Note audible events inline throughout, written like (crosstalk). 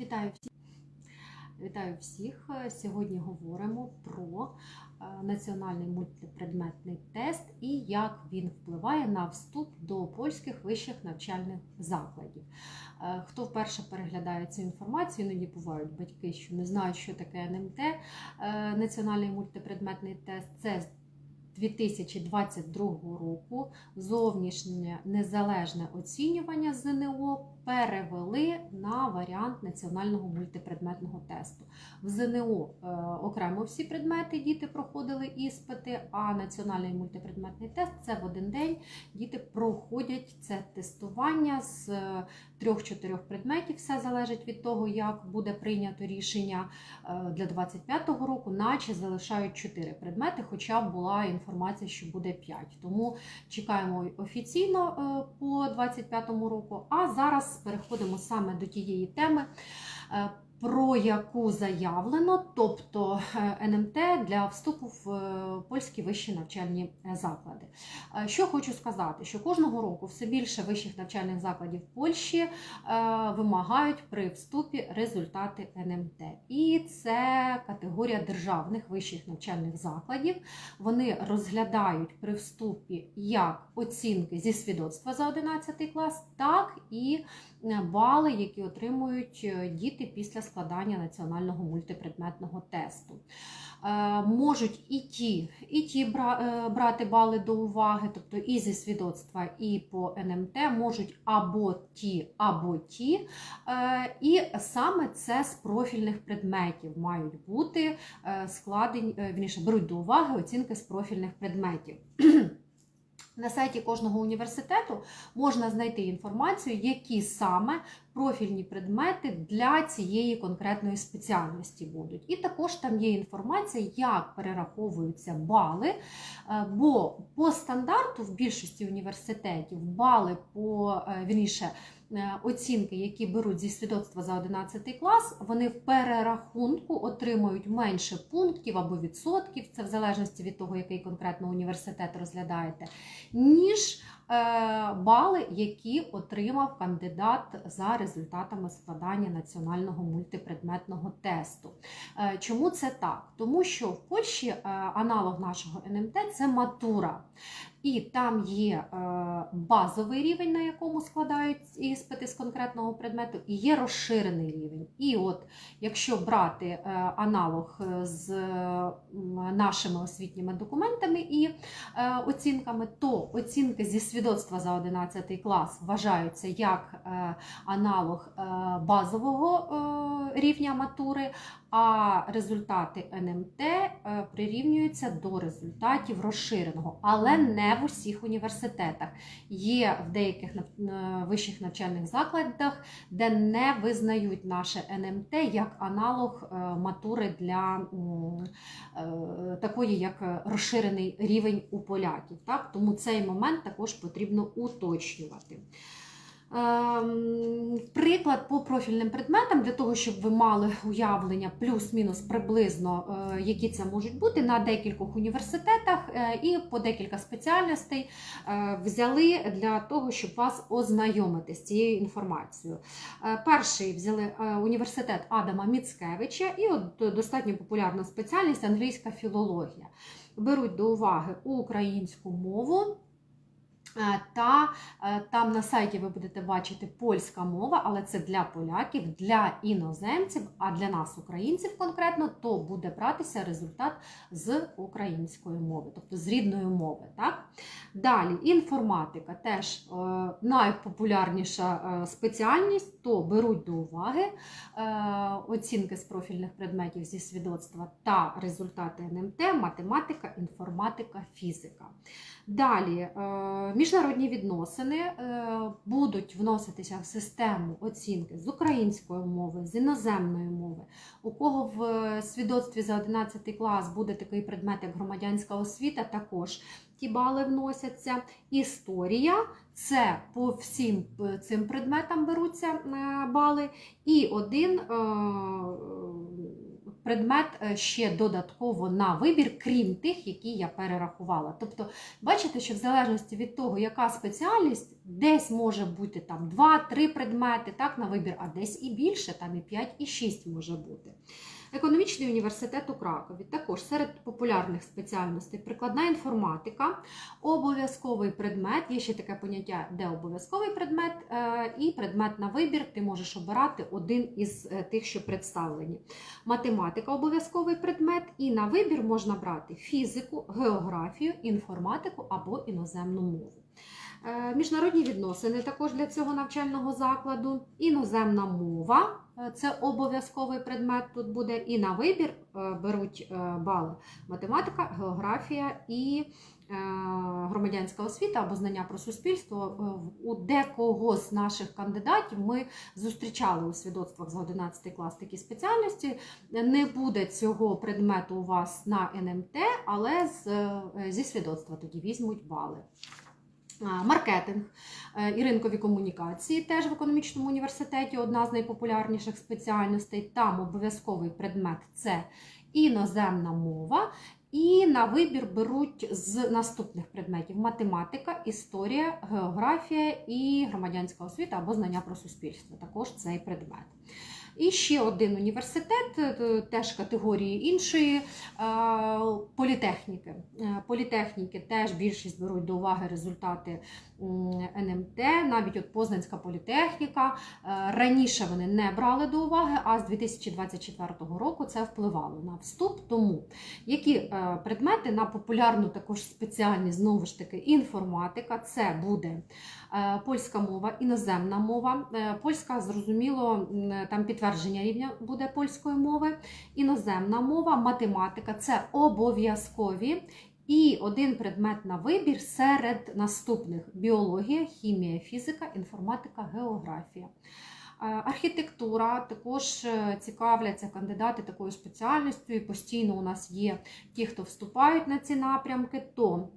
Вітаю всіх. Вітаю всіх. Сьогодні говоримо про е, національний мультипредметний тест і як він впливає на вступ до польських вищих навчальних закладів. Е, Хто вперше переглядає цю інформацію, іноді бувають батьки, що не знають, що таке НМТ. Е, Національний мультипредметний тест це 2022 року зовнішнє незалежне оцінювання ЗНО перевели на варіант національного мультипредметного тесту. В ЗНО е, окремо всі предмети діти проходили іспити, а національний мультипредметний тест це в один день діти проходять це тестування з трьох-чотирьох предметів. Все залежить від того, як буде прийнято рішення е, для 25-го року, наче залишають 4 предмети, хоча була інформація, що буде 5. Тому чекаємо офіційно е, по 25-му року. А зараз переходимо саме до тієї теми. Про яку заявлено, тобто е, НМТ для вступу в е, польські вищі навчальні е, заклади. Що хочу сказати, що кожного року все більше вищих навчальних закладів Польщі вимагають при вступі результати НМТ. І це категорія державних вищих навчальних закладів. Вони розглядають при вступі як оцінки зі свідоцтва за 11 клас, так і бали, які отримують е, діти після складання національного мультипредметного тесту. Е, Можуть і ті, і ті бра- е, брати бали до уваги, тобто і зі свідоцтва, і по НМТ можуть або ті, або ті. Е, І саме це з профільних предметів мають бути е, складені, е, вірніше, беруть до уваги оцінки з профільних предметів. На сайті кожного університету можна знайти інформацію, які саме профільні предмети для цієї конкретної спеціальності будуть. І також там є інформація, як перераховуються бали, е, бо по стандарту в більшості університетів бали по е, вірніше, оцінки, які беруть зі свідоцтва за 11 клас, вони в перерахунку отримують менше пунктів або відсотків, це в залежності від того, який конкретно університет розглядаєте, ніж е, бали, які отримав кандидат за результатами складання національного мультипредметного тесту. Е, Чому це так? Тому що в Польщі е, аналог нашого НМТ це матура. І там є е, базовий рівень, на якому складають іспити з конкретного предмету, і є розширений рівень. І от якщо брати е, аналог е, з нашими освітніми документами і оцінками, то оцінки зі свідоцтва за 11 клас вважаються як аналог базового рівня матури, а результати НМТ е, прирівнюються до результатів розширеного, але не в усіх університетах. Є в деяких е, вищих навчальних закладах, де не визнають наше НМТ як аналог е, матури для такої, як розширений рівень у поляків. Так? Тому цей момент також потрібно уточнювати. Ем, Приклад по профільним предметам для того, щоб ви мали уявлення плюс-мінус приблизно, е, які це можуть бути на декількох університетах е, і по декілька спеціальностей е, взяли для того, щоб вас ознайомити з цією інформацією. Перший взяли університет Адама Міцкевича і от достатньо популярна спеціальність англійська філологія. Беруть до уваги українську мову. Е, Та е, там на сайті ви будете бачити польська мова, але це для поляків, для іноземців, а для нас, українців конкретно, то буде братися результат з української мови, тобто з рідної мови. Так? Далі інформатика теж е, найпопулярніша спеціальність, то беруть до уваги оцінки з профільних предметів зі свідоцтва та результати НМТ, математика, інформатика, фізика. Далі міжнародні відносини е, будуть вноситися в систему оцінки з української мови, з іноземної мови. У кого в е, свідоцтві за 11 клас буде такий предмет, як громадянська освіта, також ті бали вносяться. Історія це по всім е, цим предметам беруться бали. І один предмет е, ще додатково на вибір, крім тих, які я перерахувала. Тобто, бачите, що в залежності від того, яка спеціальність, Десь може бути там 2-3 предмети так, на вибір, а десь і більше, там і 5, і 6 може бути. Економічний університет у Кракові також серед популярних спеціальностей прикладна інформатика, обов'язковий предмет, є ще таке поняття, де обов'язковий предмет, е, і предмет на вибір ти можеш обирати один із е, тих, що представлені. Математика обов'язковий предмет, і на вибір можна брати фізику, географію, інформатику або іноземну мову. Е, Міжнародні відносини також для цього навчального закладу. Іноземна мова е, це обов'язковий предмет. Тут буде і на вибір е, беруть бали математика, географія і громадянська освіта або знання про суспільство. У декого з наших кандидатів ми зустрічали у свідоцтвах за 11 клас такі спеціальності. Не буде цього предмету у вас на НМТ, але зі свідоцтва тоді візьмуть бали. Маркетинг е, і ринкові комунікації теж в економічному університеті одна з найпопулярніших спеціальностей. Там обов'язковий предмет це іноземна мова. І на вибір беруть з наступних предметів: математика, історія, географія і громадянська освіта або знання про суспільство. Також цей предмет. І ще один університет, е, теж категорії іншої е, політехніки. Е, Політехніки теж більшість беруть до уваги результати НМТ, навіть от Познанська політехніка. Е, Раніше вони не брали до уваги, а з 2024 року це впливало на вступ. Тому які е, предмети на популярну також спеціальність, знову ж таки, інформатика, це буде е, польська мова, іноземна мова. Е, Польська, зрозуміло, там підтвердження рівня буде польської мови, іноземна мова, математика це обов'язкові. І один предмет на вибір серед наступних: біологія, хімія, фізика, інформатика, географія. Е, Архітектура також е, цікавляться кандидати такою спеціальністю, і постійно у нас є ті, хто вступають на ці напрямки. То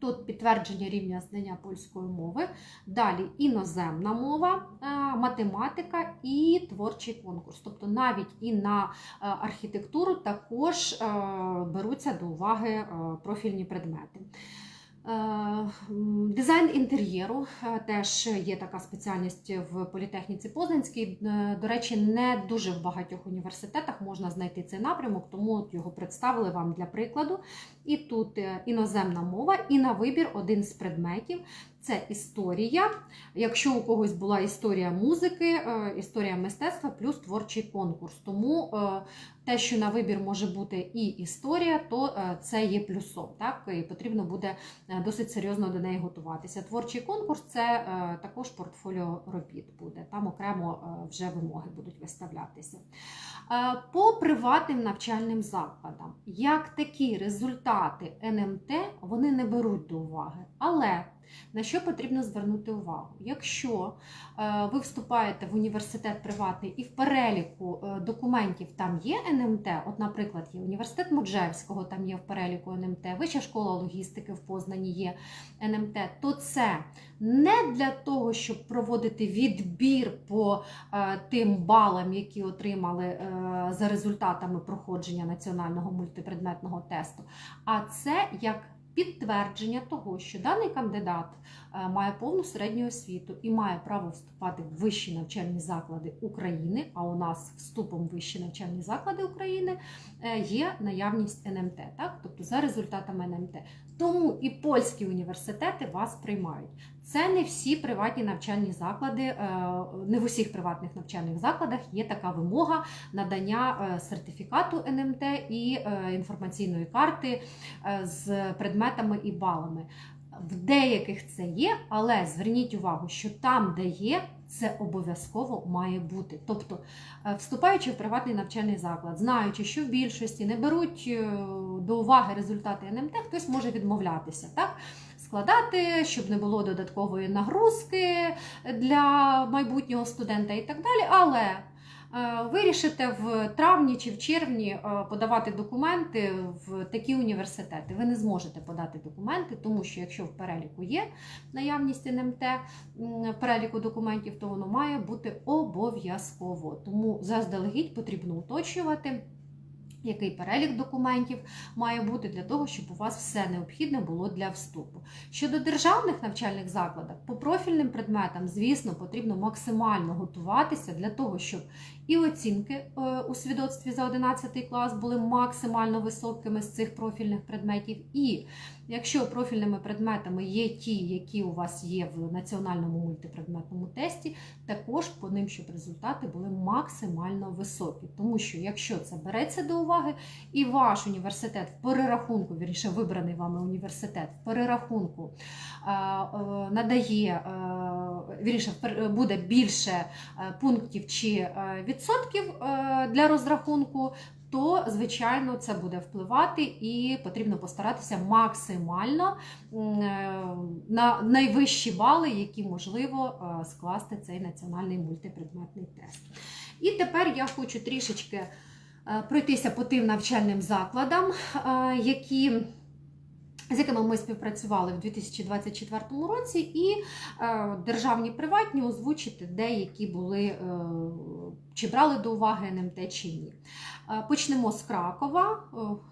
тут підтвердження рівня знання польської мови, далі іноземна мова, е, математика і творчий конкурс. Тобто навіть і на е, архітектуру також е, беруться до уваги профільні предмети. Е, Дизайн інтер'єру е, теж є така спеціальність в політехніці Познанській. Е, До речі, не дуже в багатьох університетах можна знайти цей напрямок, тому його представили вам для прикладу. І тут іноземна мова, і на вибір один з предметів це історія. Якщо у когось була історія музики, е, історія мистецтва плюс творчий конкурс. Тому е, те, що на вибір може бути і історія, то е, це є плюсом. Так? І потрібно буде досить серйозно до неї готуватися. Творчий конкурс це також портфоліо робіт буде. Там окремо вже вимоги будуть виставлятися. По приватним навчальним закладам, як такі результати НМТ, вони не беруть до уваги. Але на що потрібно звернути увагу? Якщо е, ви вступаєте в університет приватний і в переліку е, документів там є НМТ, от, наприклад, є університет Моджевського, там є в переліку НМТ, Вища школа логістики в Познані є НМТ, то це не для того, щоб проводити відбір по е, тим балам, які отримали за результатами проходження національного мультипредметного тесту, а це як підтвердження того, що даний кандидат е, має повну середню освіту і має право вступати в вищі навчальні заклади України. А у нас вступом в вищі навчальні заклади України е, є наявність НМТ, так? тобто за результатами НМТ. Тому і польські університети вас приймають. Це не всі приватні навчальні заклади, е, не в усіх приватних навчальних закладах є така вимога надання е, сертифікату НМТ і е, інформаційної карти з предметами і балами. В деяких це є, але зверніть увагу, що там, де є, це обов'язково має бути. Тобто, вступаючи в приватний навчальний заклад, знаючи, що в більшості не беруть до уваги результати НМТ, хтось може відмовлятися. Так? Складати, щоб не було додаткової нагрузки для майбутнього студента і так далі. Але е, вирішите в травні чи в червні е, подавати документи в такі університети. Ви не зможете подати документи, тому що якщо в переліку є наявність НМТ переліку документів, то воно має бути обов'язково. Тому заздалегідь потрібно уточнювати. Який перелік документів має бути для того, щоб у вас все необхідне було для вступу? Щодо державних навчальних закладів, по профільним предметам, звісно, потрібно максимально готуватися для того, щоб і оцінки е, у свідоцтві за 11 клас були максимально високими з цих профільних предметів. І якщо профільними предметами є ті, які у вас є в національному мультипредметному тесті, також по ним, щоб результати були максимально високі. Тому що якщо це береться до уваги, і ваш університет в перерахунку, вірніше вибраний вами університет в перерахунку е, е, надає, е, вірніше, буде більше пунктів чи відсотків для розрахунку. То, звичайно, це буде впливати, і потрібно постаратися максимально на найвищі бали, які можливо скласти цей національний мультипредметний тест. І тепер я хочу трішечки пройтися по тим навчальним закладам, е, які. З якими ми співпрацювали в 2024 році, і е, державні приватні озвучити деякі були е, чи брали до уваги НМТ чи ні. Е, Почнемо з Кракова.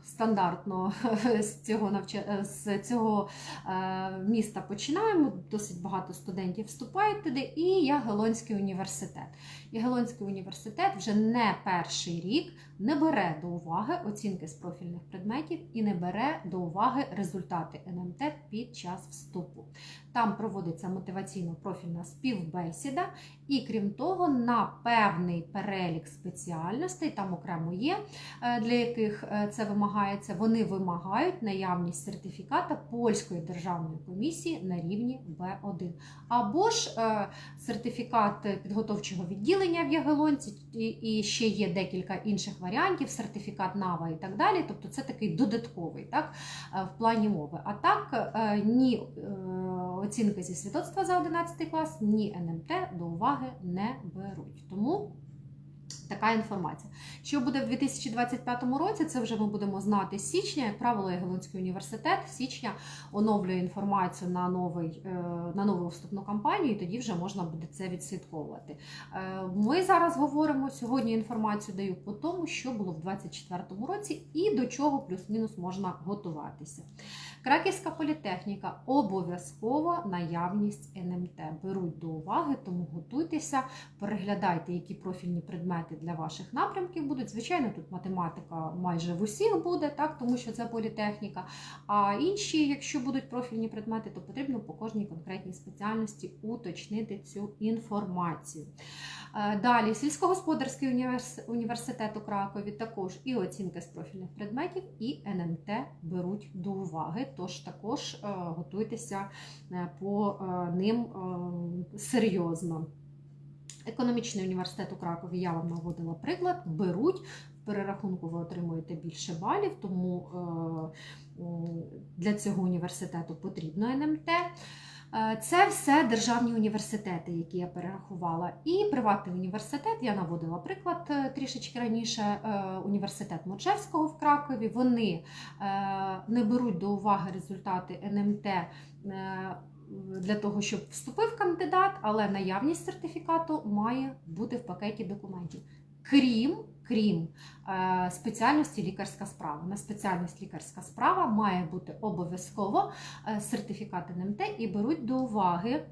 Стандартно (laughs) з цього, навча... е, з цього е, міста починаємо. Досить багато студентів вступають туди, і Ягелонський університет. Ягелонський університет вже не перший рік не бере до уваги оцінки з профільних предметів і не бере до уваги результати НМТ під час вступу. Там проводиться мотиваційно-профільна співбесіда, і крім того, на певний перелік спеціальностей, там окремо є, е, для яких е, це вимагається, вони вимагають наявність сертифіката польської державної комісії на рівні Б1. Або ж е, сертифікат підготовчого відділення в Ягелонці, і- ще є декілька інших варіантів, сертифікат НАВА і так далі. Тобто це такий додатковий так, в плані мови. А так, ні оцінки зі свідоцтва за 11 клас, ні НМТ до уваги не беруть. Тому така інформація. Що буде в 2025 році, це вже ми будемо знати з січня. Як правило, Ягелонський університет з січня оновлює інформацію на, новий, е, на нову вступну кампанію, і тоді вже можна буде це відслідковувати. Е, Ми зараз говоримо сьогодні. Інформацію даю по тому, що було в 2024 році, і до чого плюс-мінус можна готуватися. Краківська політехніка обов'язково наявність НМТ беруть до уваги, тому готуйтеся, переглядайте, які профільні предмети для ваших напрямків будуть. Звичайно, тут математика майже в усіх буде, так, тому що це політехніка. А інші, якщо будуть профільні предмети, то потрібно по кожній конкретній спеціальності уточнити цю інформацію. Е, Далі, сільськогосподарський універс- університет у Кракові також і оцінки з профільних предметів, і НМТ беруть до уваги. Тож також е, готуйтеся е, по ним серйозно. Економічний університет у Кракові, я вам наводила приклад, беруть. В перерахунку ви отримуєте більше балів, тому для цього університету потрібно НМТ. Е, Це все державні університети, які я перерахувала. І приватний університет, я наводила приклад е, трішечки раніше. е, Університет Мочевського в Кракові. Вони не беруть до уваги результати НМТ. Для того, щоб вступив кандидат, але наявність сертифікату має бути в пакеті документів. Крім, крім е, спеціальності лікарська справа. На спеціальність лікарська справа має бути обов'язково е, сертифікат НМТ і беруть до уваги е,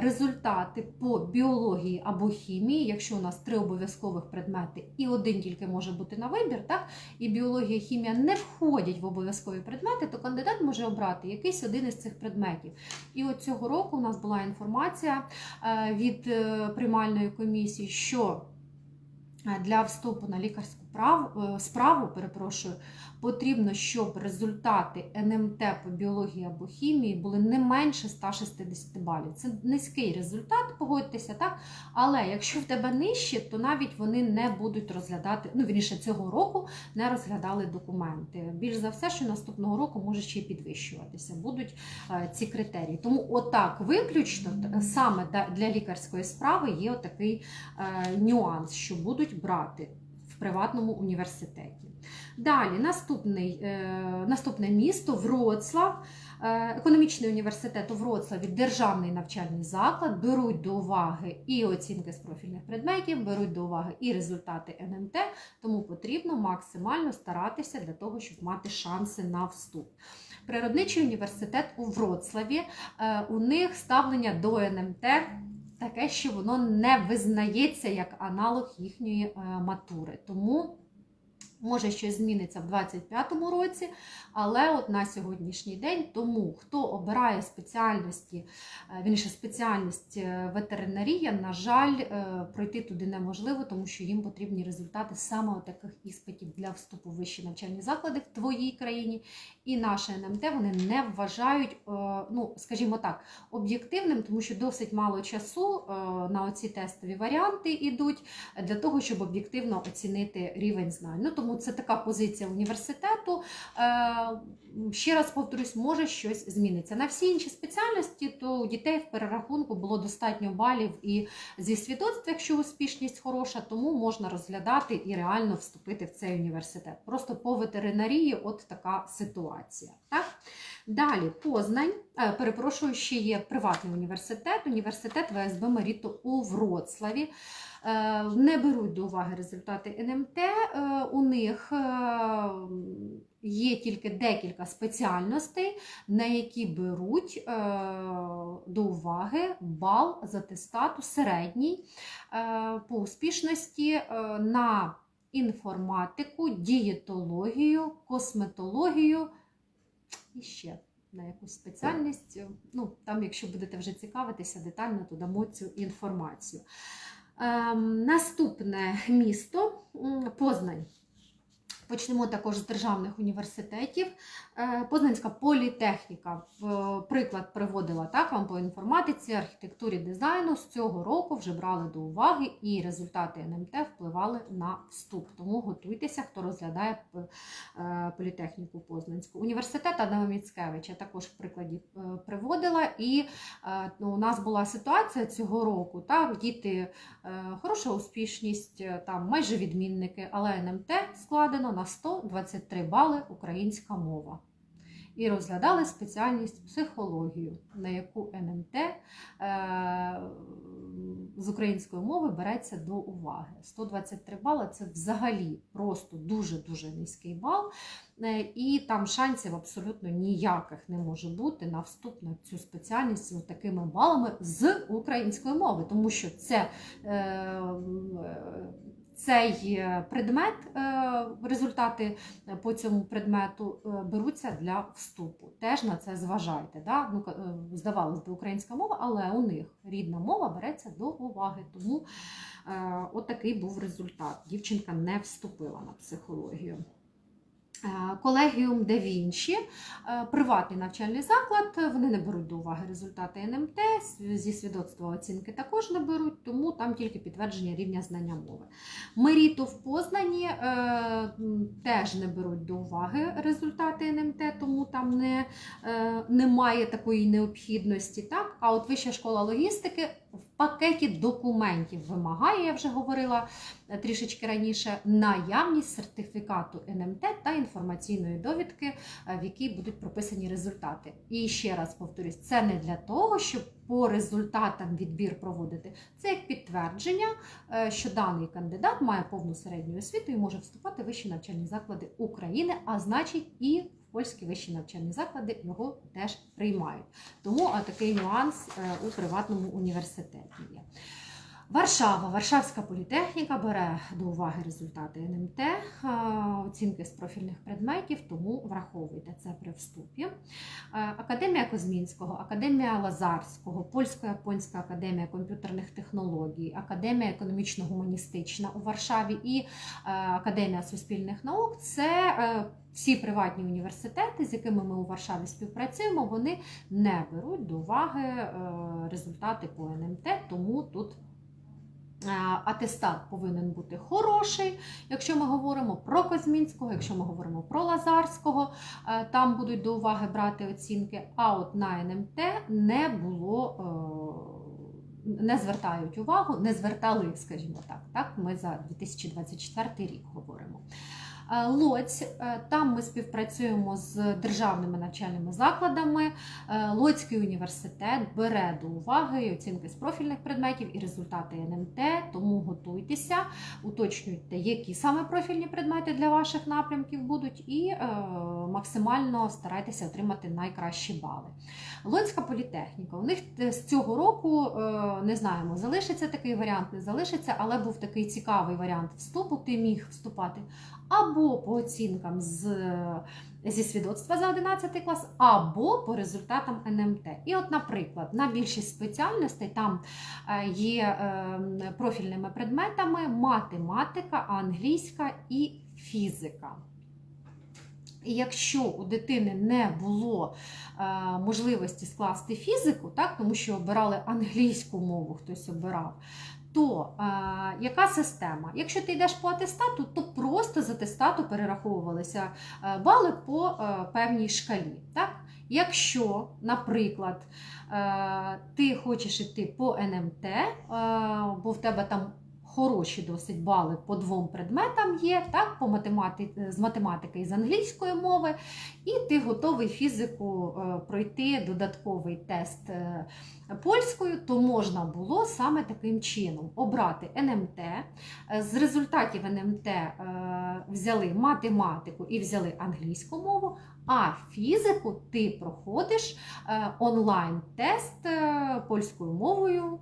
результати по біології або хімії, якщо у нас три обов'язкових предмети і один тільки може бути на вибір, так, і біологія і хімія не входять в обов'язкові предмети, то кандидат може обрати якийсь один із цих предметів. І от цього року у нас була інформація від приймальної комісії, що для вступу на лікарську прав- е, справу, перепрошую, потрібно, щоб результати НМТ по біології або хімії були не менше 160 балів. Це низький результат, погодьтеся, так? Але якщо в тебе нижче, то навіть вони не будуть розглядати, ну вірніше цього року не розглядали документи. Більш за все, що наступного року може ще й підвищуватися, будуть е, ці критерії. Тому отак виключно саме для лікарської справи є отакий е, нюанс, що будуть брати. В приватному університеті. Далі наступний, е, наступне місто Вроцлав. Е, Економічний університет у Вроцлаві державний навчальний заклад, беруть до уваги і оцінки з профільних предметів, беруть до уваги і результати НМТ, тому потрібно максимально старатися для того, щоб мати шанси на вступ. Природничий університет у Вроцлаві. е, У них ставлення до НМТ таке, що воно не визнається як аналог їхньої е, матури. Тому може щось зміниться в 2025 році, але от на сьогоднішній день тому, хто обирає спеціальності, е, вірніше, спеціальність е, ветеринарія, на жаль, е, пройти туди неможливо, тому що їм потрібні результати саме таких іспитів для вступу в вищі навчальні заклади в твоїй країні. І наше НМТ вони не вважають, ну скажімо так, об'єктивним, тому що досить мало часу на оці тестові варіанти йдуть для того, щоб об'єктивно оцінити рівень знань. Ну тому це така позиція університету. Е, Ще раз повторюсь, може щось зміниться. На всі інші спеціальності, то у дітей в перерахунку було достатньо балів і зі свідоцтв, якщо успішність хороша, тому можна розглядати і реально вступити в цей університет. Просто по ветеринарії от така ситуація. Так? Далі Познань, е, перепрошую, ще є приватний університет, університет ВСБ Меріто у Вроцлаві. Е, Не беруть до уваги результати НМТ. Е, У них є тільки декілька спеціальностей, на які беруть до уваги бал з атестату середній по успішності на інформатику, дієтологію, косметологію і ще на якусь спеціальність. Ну, там, якщо будете вже цікавитися детально, то дамо цю інформацію. Ем, наступне місто Познань. Почнемо також з державних університетів. Е, Познанська політехніка. Приклад приводила так вам по інформатиці, архітектурі, дизайну. З цього року вже брали до уваги і результати НМТ впливали на вступ. Тому готуйтеся, хто розглядає е, політехніку Познанську. Університет Адама Міцкевича також в прикладі е, приводила. І ну, у нас була ситуація цього року. Так, діти хороша успішність, там майже відмінники, але НМТ складено на 123 бали українська мова. І розглядали спеціальність психологію, на яку НМТ е, з української мови береться до уваги. 123 бали це взагалі просто дуже-дуже низький бал. Е, І там шансів абсолютно ніяких не може бути на вступ на цю спеціальність з такими балами з української мови, тому що це. Цей е, предмет, е, результати по цьому предмету е, беруться для вступу. Теж на це зважайте. Да? Ну, здавалось би, українська мова, але у них рідна мова береться до уваги. Тому от був результат. Дівчинка не вступила на психологію. Е, Колегіум де Вінчі, е, приватний навчальний заклад, вони не беруть до уваги результати НМТ, зі свідоцтва оцінки також не беруть, тому там тільки підтвердження рівня знання мови. Меріто в Познані е, теж не беруть до уваги результати НМТ, тому там не, немає такої необхідності. Так? А от Вища школа логістики пакеті документів вимагає, я вже говорила е, трішечки раніше, наявність сертифікату НМТ та інформаційної довідки, е, в якій будуть прописані результати. І ще раз повторюсь, це не для того, щоб по результатам відбір проводити. Це як підтвердження, е, що даний кандидат має повну середню освіту і може вступати в вищі навчальні заклади України, а значить і польські вищі навчальні заклади його теж приймають. Тому а, такий нюанс е, у приватному університеті є. Варшава, Варшавська політехніка бере до уваги результати НМТ, е, оцінки з профільних предметів, тому враховуйте це при вступі. Е, Академія Козмінського, Академія Лазарського, Польсько-Японська академія комп'ютерних технологій, Академія економічно-гуманістична у Варшаві і е, Академія суспільних наук це всі приватні університети, з якими ми у Варшаві співпрацюємо, вони не беруть до уваги результати по НМТ, тому тут. Е, Атестат повинен бути хороший, якщо ми говоримо про Козмінського, якщо ми говоримо про Лазарського, е, там будуть до уваги брати оцінки. А от на НМТ не було не звертають увагу, не звертали, скажімо так. Так, ми за 2024 рік говоримо. Е, Лоць, е, там ми співпрацюємо з державними навчальними закладами. Е, Лоцький університет бере до уваги і оцінки з профільних предметів і результати НМТ, тому готуйтеся, уточнюйте, які саме профільні предмети для ваших напрямків будуть, і максимально старайтеся отримати найкращі бали. Лоцька політехніка. У них з цього року не знаємо, залишиться такий варіант, не залишиться, але був такий цікавий варіант вступу. Ти міг вступати або по оцінкам з, зі свідоцтва за 11 клас, або по результатам НМТ. І, от, наприклад, на більшість спеціальностей там е, є е, профільними предметами математика, англійська і фізика. І якщо у дитини не було е, можливості скласти фізику, так, тому що обирали англійську мову, хтось обирав, то е, яка система? Якщо ти йдеш по атестату, то просто з атестату перераховувалися е, бали по е, певній шкалі. Так? Якщо, наприклад, е, ти хочеш йти по НМТ, е, бо в тебе там хороші досить бали по двом предметам є, так, по математи... з математики і з англійської мови, і ти готовий фізику е, пройти додатковий тест е, польською, то можна було саме таким чином. Обрати НМТ. З результатів НМТ е, взяли математику і взяли англійську мову, а фізику ти проходиш онлайн-тест польською мовою,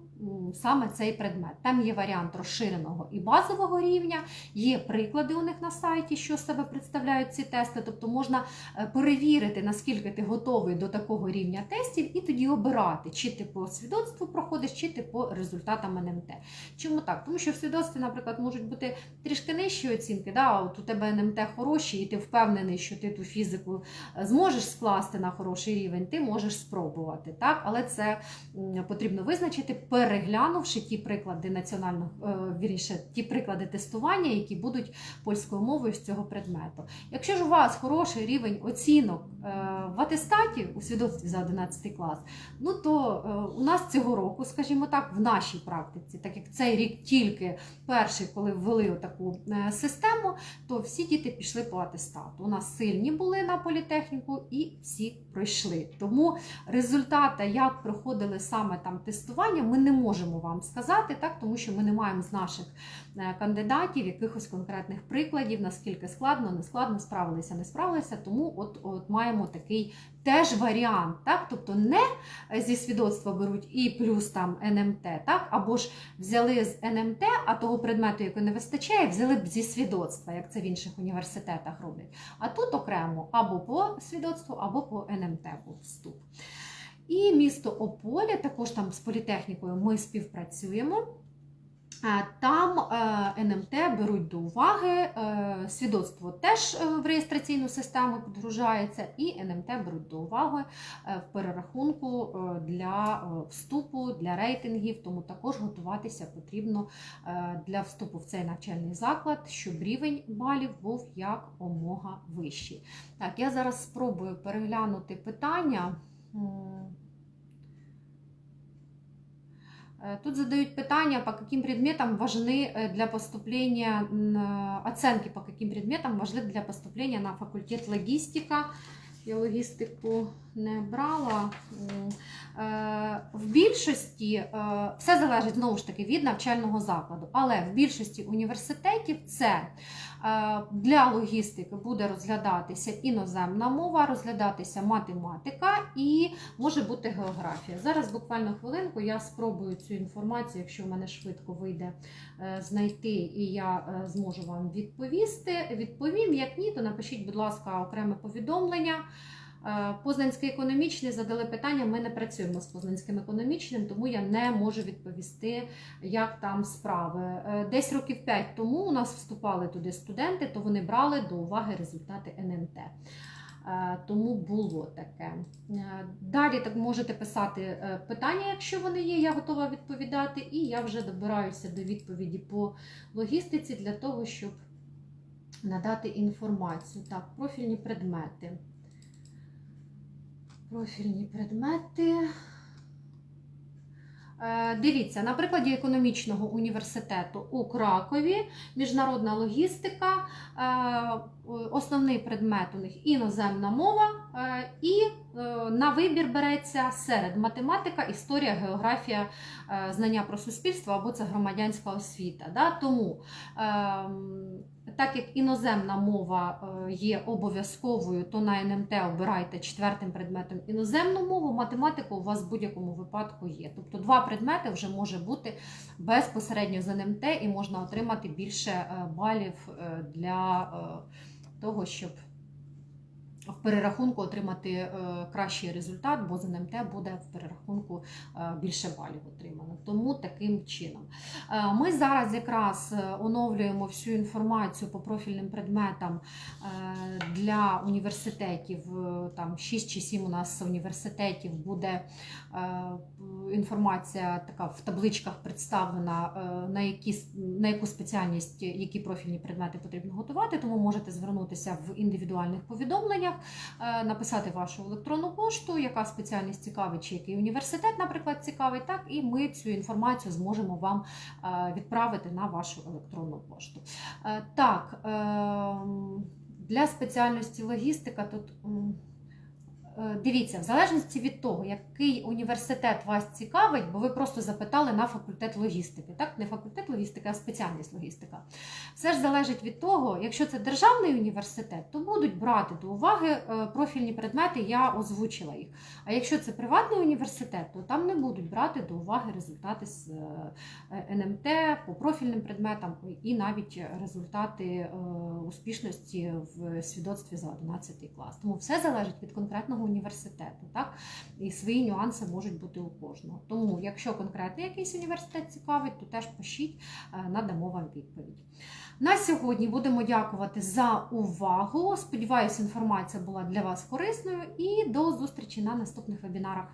саме цей предмет. Там є варіант розширеного і базового рівня, є приклади у них на сайті, що з себе представляють ці тести. Тобто можна е, перевірити, наскільки ти готовий до такого рівня тестів, і тоді обирати, чи ти по свідоцтву проходиш, чи ти по результатам НМТ. Чому так? Тому що в свідоцтві, наприклад, можуть бути трішки нижчі оцінки. Да? От у тебе НМТ хороші, і ти впевнений, що ти ту фізику е, зможеш скласти на хороший рівень, ти можеш спробувати. Так? Але це потрібно визначити, переглянувши ті приклади національного, е, вірніше, ті приклади тестування, які будуть польською мовою з цього предмету. Якщо ж у вас хороший рівень оцінок е, в атестаті у свідоцтві за 11 клас, ну то е, у нас цього року, скажімо так, в нашій практиці, так як цей рік тільки перший, коли ввели таку систему, то всі діти пішли по атестату. У нас сильні були на політехніку і всі пройшли. Тому результати, як проходили саме там тестування, ми не можемо вам сказати, так, тому що ми не маємо з наших е, кандидатів якихось конкретних прикладів, наскільки складно, не складно, справилися, не справилися. Тому от, от маємо такий теж варіант, так? тобто не зі свідоцтва беруть і плюс там НМТ, так? або ж взяли з НМТ, а того предмету, який не вистачає, взяли б зі свідоцтва, як це в інших університетах роблять. А тут окремо або по свідоцтву, або по НМТ був вступ. І місто Ополя, також там з політехнікою ми співпрацюємо. Там е, НМТ беруть до уваги, е, свідоцтво теж е, в реєстраційну систему підгружається, і НМТ беруть до уваги в перерахунку для вступу, для рейтингів, тому також готуватися потрібно для вступу в цей навчальний заклад, щоб рівень балів був як омога вищий. Так, я зараз спробую переглянути питання. Э, Тут задают питания, по каким предметам важны э, для поступления, э, оценки по каким предметам важны для поступления на факультет логистика. Я логістику не брала. Е, В більшості е, все залежить знову ж таки від навчального закладу, але в більшості університетів це е, для логістики буде розглядатися іноземна мова, розглядатися математика і може бути географія. Зараз буквально хвилинку я спробую цю інформацію, якщо в мене швидко вийде знайти, і я зможу вам відповісти. Відповім, як ні, то напишіть, будь ласка, окреме повідомлення. Е, Познанський економічний задали питання. Ми не працюємо з Познанським економічним, тому я не можу відповісти, як там справи. Е, Десь років 5 тому у нас вступали туди студенти, то вони брали до уваги результати НМТ. Е, Тому було таке. Далі так можете писати питання, якщо вони є, я готова відповідати, і я вже добираюся до відповіді по логістиці для того, щоб надати інформацію. Так, профільні предмети. Профільні предмети. Е, Дивіться, на прикладі економічного університету у Кракові, міжнародна логістика, е, основний предмет у них іноземна мова, е, і на вибір береться серед математика, історія, географія, знання про суспільство або це громадянська освіта. Тому, ем, так як іноземна мова е, є обов'язковою, то на НМТ обирайте четвертим предметом іноземну мову, математика у вас в будь-якому випадку є. Тобто два предмети вже може бути безпосередньо з НМТ і можна отримати більше е, балів е, для того, щоб в перерахунку отримати е, кращий результат, бо з НМТ буде в перерахунку е, більше балів отримано. Тому таким чином. Е, Ми зараз якраз оновлюємо всю інформацію по профільним предметам для університетів. Там 6 чи 7 у нас університетів буде інформація така в табличках представлена, на, які, на яку спеціальність, які профільні предмети потрібно готувати, тому можете звернутися в індивідуальних повідомленнях, написати вашу електронну пошту, яка спеціальність цікавить, чи який університет, наприклад, цікавить, так, і ми цю інформацію зможемо вам е, відправити на вашу електронну пошту. Е, Так, ем, для спеціальності логістика тут. Е, Дивіться, в залежності від того, який університет вас цікавить, бо ви просто запитали на факультет логістики, так? Не факультет логістики, а спеціальність логістика. Все ж залежить від того, якщо це державний університет, то будуть брати до уваги е, профільні предмети, я озвучила їх. А якщо це приватний університет, то там не будуть брати до уваги результати з е, НМТ по профільним предметам і навіть результати успішності в свідоцтві за 11 клас. Тому все залежить від конкретного університету, так? І свої нюанси можуть бути у кожного. Тому, якщо конкретний якийсь університет цікавить, то теж пишіть, е, надамо вам відповідь. На сьогодні будемо дякувати за увагу. Сподіваюся, інформація була для вас корисною і до зустрічі на наступних вебінарах.